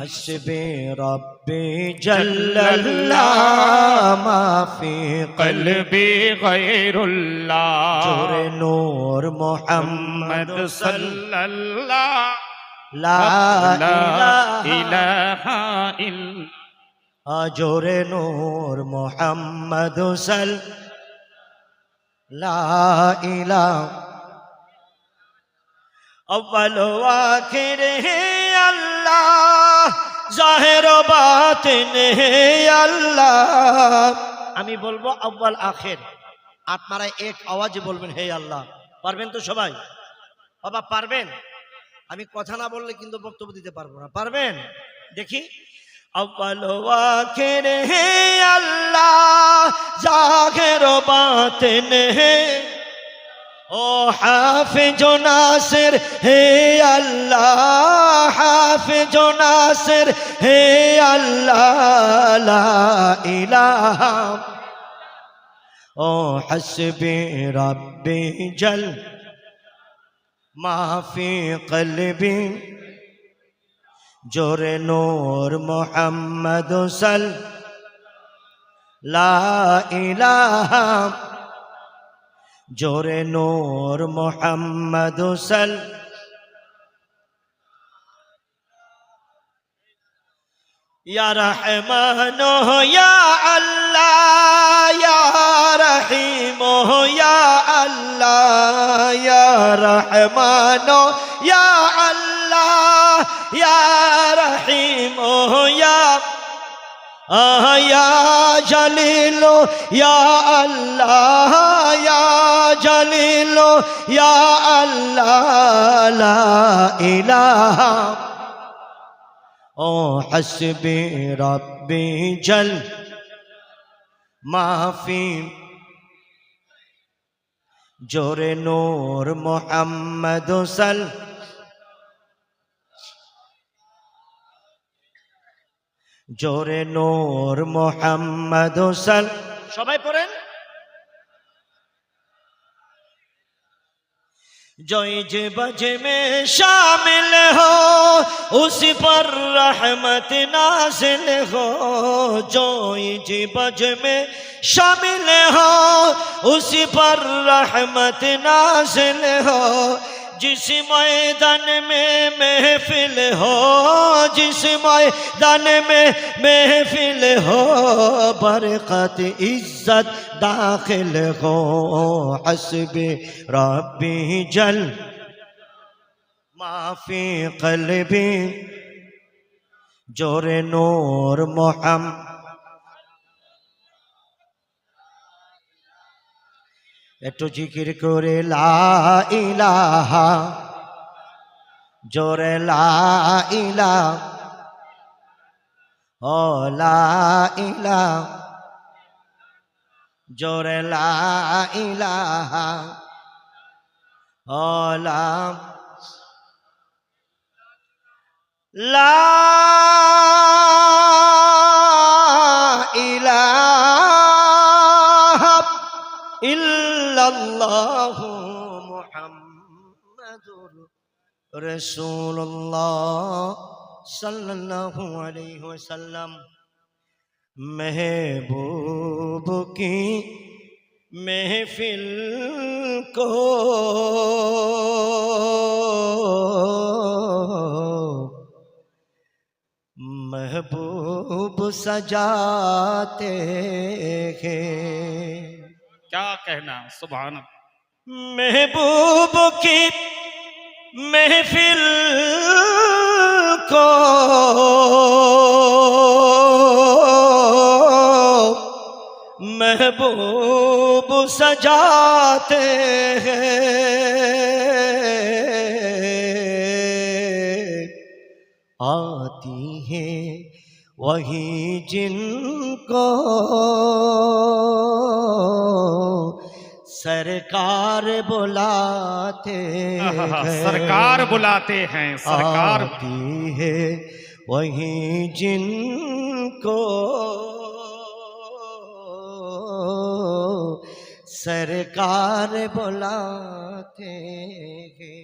حسبي ربي جل الله ما في قلبي غير الله. جر نور محمد صلى الله لا إله إلا أجر نور محمد صلى لا إله أول وآخره জাহের হে আল্লাহ। আমি বলব আব্বাল আখের। আপনারা এক আওয়াজে বলবেন, হে আল্লাহ। পারবেন তো সবাই? বাবা, পারবেন? আমি কথা না বললে কিন্তু বক্তব্য দিতে পারব না। পারবেন? দেখি। আব্বাল হে আল্লাহ, জাহের أو حافظ ناصر هي الله حافظ ناصر هي الله لا الہ أو حسبي ربي جل ما في قلبي جور نور محمد صل لا إله জোরে নূর মোহাম্মদ সাল ইয়া রহমান ইয়া আল্লাহ ইয়া রহিম ইয়া আল্লাহ ইয়া রহমান ইয়া আল্লাহ ইয়া রহিম ইয়া يا جليل يا الله يا বলো ইয়া আল্লাহ ও হসবে রব্বি জল, মাফি। জোরে নোর মোহাম্মদ সল। জোরে নোর মোহাম্মদ সল। সবাই পড়েন। جوئی جے بجے میں شامل ہو اس پر رحمت نازل ہو جوئی جے بجے میں شامل ہو اس پر رحمت نازل ہو جس میدان میں محفل ہو، جس میدان میں محفل ہو، برکت عزت داخل ہو، حسب ربی جل۔ معافی قلبی، جور نور محمد۔ একটু জিকির করে, লা ইলাহা, জোরে লা ইলা ও লা ইলা জোরে লা ইলাহা, ও লা লা رسول اللہ صلی اللہ علیہ وسلم محبوب کی محفل کو محبوب سجاتے ہیں کیا کہنا سبحان محبوب کی محفل کو محبوب سجاتے ہیں۔ آتی ہیں وہی جن کو سرکار بلاتے ہیں۔ سرکار بلاتے ہیں سرکار ہے وہیں جن کو سرکار بلاتے ہیں۔